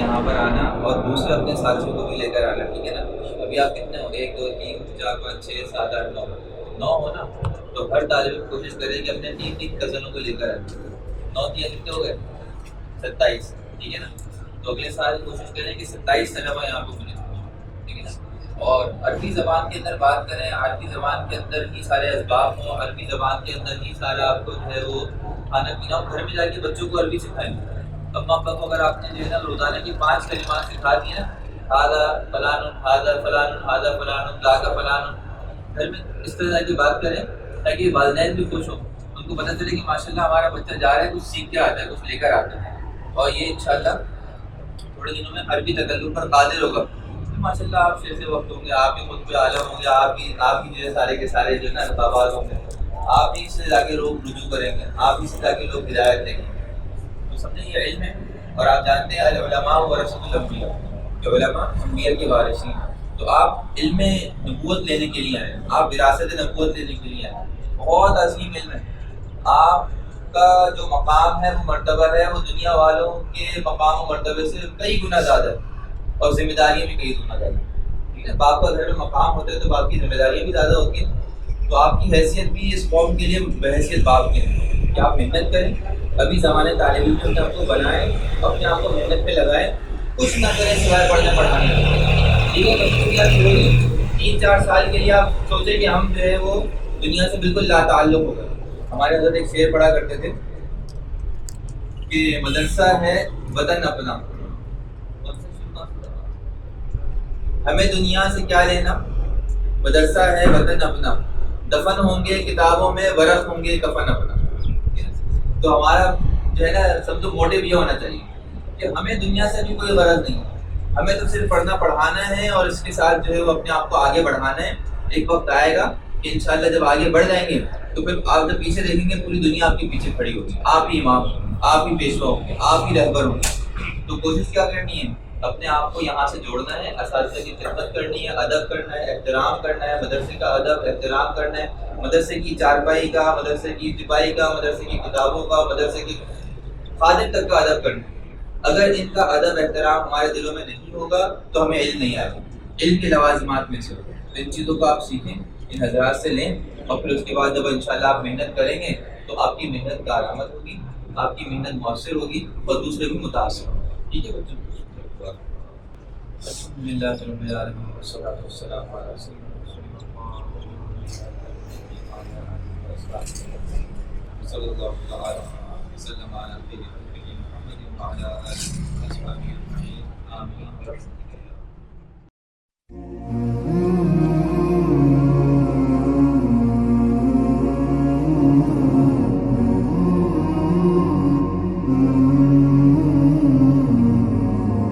یہاں پر آنا اور دوسرے اپنے ساتھیوں کو بھی لے کر آنا، ٹھیک ہے نا؟ ابھی آپ کتنے ہو ایک، دو، تین، چار، پانچ، چھ، سات، آٹھ، نو۔ نو ہو نا؟ تو ہر طالب کوشش کرے کہ اپنے تین تین کزنوں کو لے کر آئے نو تین کتنے ہو گئے؟ ستائیس، ٹھیک ہے نا؟ تو اگلے سال کوشش کریں کہ ستائیس طلبا یہاں پہ ملے ٹھیک ہے نا؟ اور عربی زبان کے اندر بات کریں، عربی زبان کے اندر ہی سارے اسباب ہوں، عربی زبان کے اندر ہی سارا آپ کو جو ہے وہ کھانا پینا گھر میں جا کے بچوں کو عربی سکھائیں۔ اما ابا کو اگر آپ نے جو ہے نا روزانہ کی پانچ کلمات سکھا دی ہادہ فلان ہادہ فلان ہادہ فلان لاگا فلان. گھر میں اس طرح کی بات کریں تاکہ والدین بھی خوش ہوں۔ ان کو پتہ چلے کہ ماشاء اللہ ہمارا بچہ جا رہا ہے، کچھ سیکھ کے آتا ہے، کچھ لے کر آتا ہے۔ اور یہ انشاءاللہ تھوڑے دنوں میں عربی تکلم پر قادر ہوگا۔ ماشاء اللہ آپ سے وقت ہوں گے، آپ بھی خود پہ عالم ہوں گے، آپ بھی آپ بھی جو ہے سارے کے سارے جو ہے نا ہوں گے۔ آپ ہی سے جا کے لوگ رجوع کریں گے، آپ ہی سے جا کے لوگ ہدایت دیں گے۔ سمجھیں یہ علم ہے۔ اور آپ جانتے ہیں علماء و رسول الانبیاء جو علماء انبیاء کے وارثین تو آپ علم نبوت لینے کے لیے آئے آپ وراثت نبوت لینے کے لیے آئے بہت عظیم علم ہے۔ آپ کا جو مقام ہے، وہ مرتبہ ہے۔ وہ دنیا والوں کے مقام و مرتبے سے کئی گنا زیادہ ہے۔ اور ذمہ داریاں بھی کئی گنا زیادہ ٹھیک ہے؟ باپ کا گھر میں مقام ہوتا ہے تو باپ کی ذمہ داریاں بھی زیادہ ہوتی ہیں۔ تو آپ کی حیثیت بھی اس قوم کے لیے بحیثیت باپ کے ہے کہ آپ محنت کریں؟ ابھی زمانے تعلیم میں اپنے آپ کو بنائیں، اپنے آپ کو محنت پہ لگائیں، کچھ نہ کریں سوائے پڑھنے پڑھانے ٹھیک ہے تین چار سال کے لیے آپ سوچیں کہ ہم جو ہے وہ دنیا سے بالکل لا تعلق ہو گئے۔ ہمارے حضرت ایک شعر پڑھا کرتے تھے کہ مدرسہ ہے، وطن اپنا۔ ہمیں دنیا سے کیا لینا؟ مدرسہ ہے، وطن اپنا۔ دفن ہوں گے، کتابوں میں ورق ہوں گے، کفن اپنا۔ تو ہمارا جو ہے نا سب تو موٹیو یہ ہونا چاہیے کہ ہمیں دنیا سے بھی کوئی غرض نہیں ہمیں تو صرف پڑھنا پڑھانا ہے اور اس کے ساتھ جو ہے وہ اپنے آپ کو آگے بڑھانا ہے۔ ایک وقت آئے گا کہ انشاءاللہ جب آگے بڑھ جائیں گے تو پھر آپ جب پیچھے دیکھیں گے پوری دنیا آپ کے پیچھے کھڑی ہوگی۔ آپ ہی امام آپ ہی پیشوا ہوں گے، آپ ہی رہبر ہوں گے۔ تو کوشش کیا کرنی ہے؟ اپنے آپ کو یہاں سے جوڑنا ہے، اساتذہ کی خدمت کرنی ہے، ادب کرنا ہے، احترام کرنا ہے، مدرسے کا ادب، احترام کرنا ہے۔ مدرسے کی چارپائی کا، مدرسے کی دپائی کا، مدرسے کی کتابوں کا، مدرسے کی خادم تک کا ادب کرنا۔ اگر ان کا ادب احترام ہمارے دلوں میں نہیں ہوگا تو ہمیں علم نہیں آئے۔ گا علم کے لوازمات میں سے۔ ان چیزوں کو آپ سیکھیں، ان حضرات سے لیں اور پھر اس کے بعد جب انشاءاللہ آپ محنت کریں گے تو آپ کی محنت کا علامت ہوگی، آپ کی محنت مؤثر ہوگی اور دوسرے بھی متاثر ہوں۔ ٹھیک ہے بچوں؟ الحمد للہ رب العالمین، والصلاة والسلام علی رسول اللہ۔ وصلى الله تعالى وسلم على نبينا محمد وعلى آله وأصحابه أجمعين. آمين.